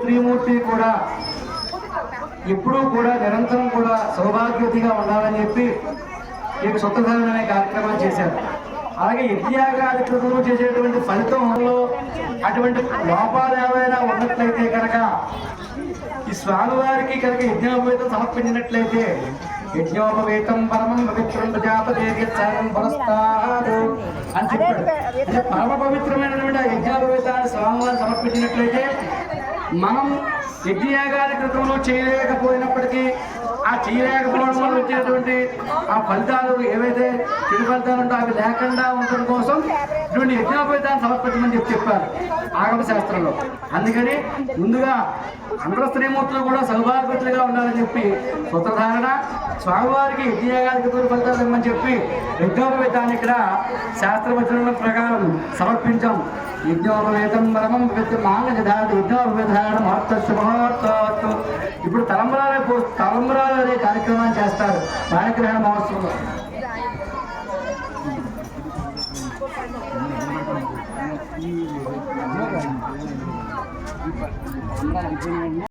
త్రిమూర్తి కూడా ఎప్పుడూ కూడా నిరంతరం కూడా సౌభాగ్యవతిగా ఉండాలని చెప్పి ఈ సూత్రధారణ అనే కార్యక్రమం చేశారు. అలాగే యజ్ఞయాగాది కృతులు చేసేటువంటి ఫలితంలో అటువంటి లోపాలు ఏమైనా ఉన్నట్లయితే కనుక ఈ స్వామివారికి కనుక యజ్ఞోపవేతం సమర్పించినట్లయితే యజ్ఞోపవేతం పరమం పవిత్రం ప్రజాపతి సర్వం పురస్తాదు అని చెప్పాడు. పరమ పవిత్రమైనటువంటి ఆ యజ్ఞోపవేతాన్ని స్వామివారు సమర్పించినట్లయితే మనం యజ్ఞయాగాది కృతంలో చేయలేకపోయినప్పటికీ ఆ చేయలేకపోవడం వల్ల వచ్చేటువంటి ఆ ఫలితాలు ఏవైతే చెడు ఫలితాలు ఉంటాయో అవి లేకుండా ఉండటం కోసం ఇటువంటి యజ్ఞోపేతాన్ని సమర్పించమని చెప్పారు ఆగమ శాస్త్రంలో. అందుకని ముందుగా అందరూ స్త్రీమూర్తులు కూడా సౌభాగ్యతులుగా ఉండాలని చెప్పి సూత్రధారణ స్వామివారికి యజ్ఞయాగాది కృతుల ఫలితాలు ఇవ్వమని చెప్పి యజ్ఞోపవేతాన్ని ఇక్కడ శాస్త్రవచనాల ప్రకారం సమర్పించాం. యజ్ఞోపవేతం పరమం పవిత్ర మాంగజధారణ యజ్ఞోపవేధారణ మహత్వ మహోత్సవ ఇప్పుడు తలంబరాలే తలంబరాలు అనే కార్యక్రమాన్ని చేస్తారు బాలగ్రహణ మహోత్సవంలో. y de la guerra y de para que se.